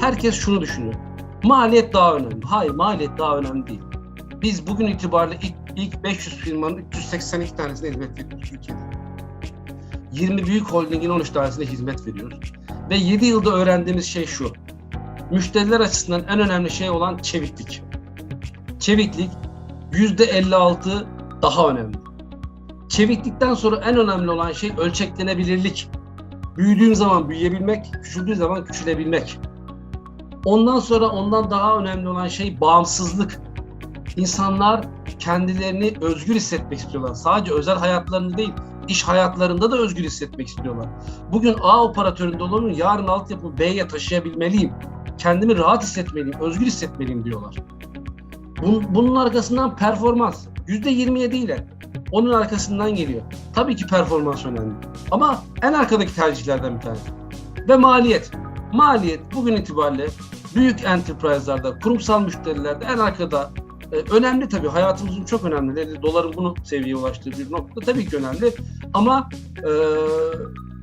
herkes şunu düşünüyor. Maliyet daha önemli. Hayır maliyet daha önemli değil. Biz bugün itibariyle ilk, ilk 500 firmanın 382 tanesine hizmet veriyoruz Türkiye'de. 20 büyük holdingin 13 tanesine hizmet veriyoruz. Ve 7 yılda öğrendiğimiz şey şu. Müşteriler açısından en önemli şey olan çeviklik. Çeviklik %56 daha önemli. Çeviklikten sonra en önemli olan şey ölçeklenebilirlik. Büyüdüğüm zaman büyüyebilmek, küçüldüğü zaman küçülebilmek. Ondan sonra ondan daha önemli olan şey bağımsızlık. İnsanlar kendilerini özgür hissetmek istiyorlar. Sadece özel hayatlarını değil, iş hayatlarında da özgür hissetmek istiyorlar. Bugün A operatöründe olanın yarın altyapı B'ye taşıyabilmeliyim. Kendimi rahat hissetmeliyim, özgür hissetmeliyim diyorlar. Bunun arkasından performans. %27 ile onun arkasından geliyor. Tabii ki performans önemli. Ama en arkadaki tercihlerden bir tanesi. Ve maliyet. Maliyet bugün itibariyle büyük enterprise'larda, kurumsal müşterilerde en arkada e, önemli tabii. Hayatımızın çok önemli. Doların bunu seviyeye ulaştığı bir nokta tabii ki önemli. Ama e,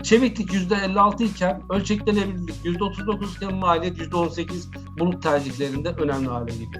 çeviklik %56 iken ölçeklenebilirlik %39 iken maliyet %18 bulut tercihlerinde önemli hale geliyor.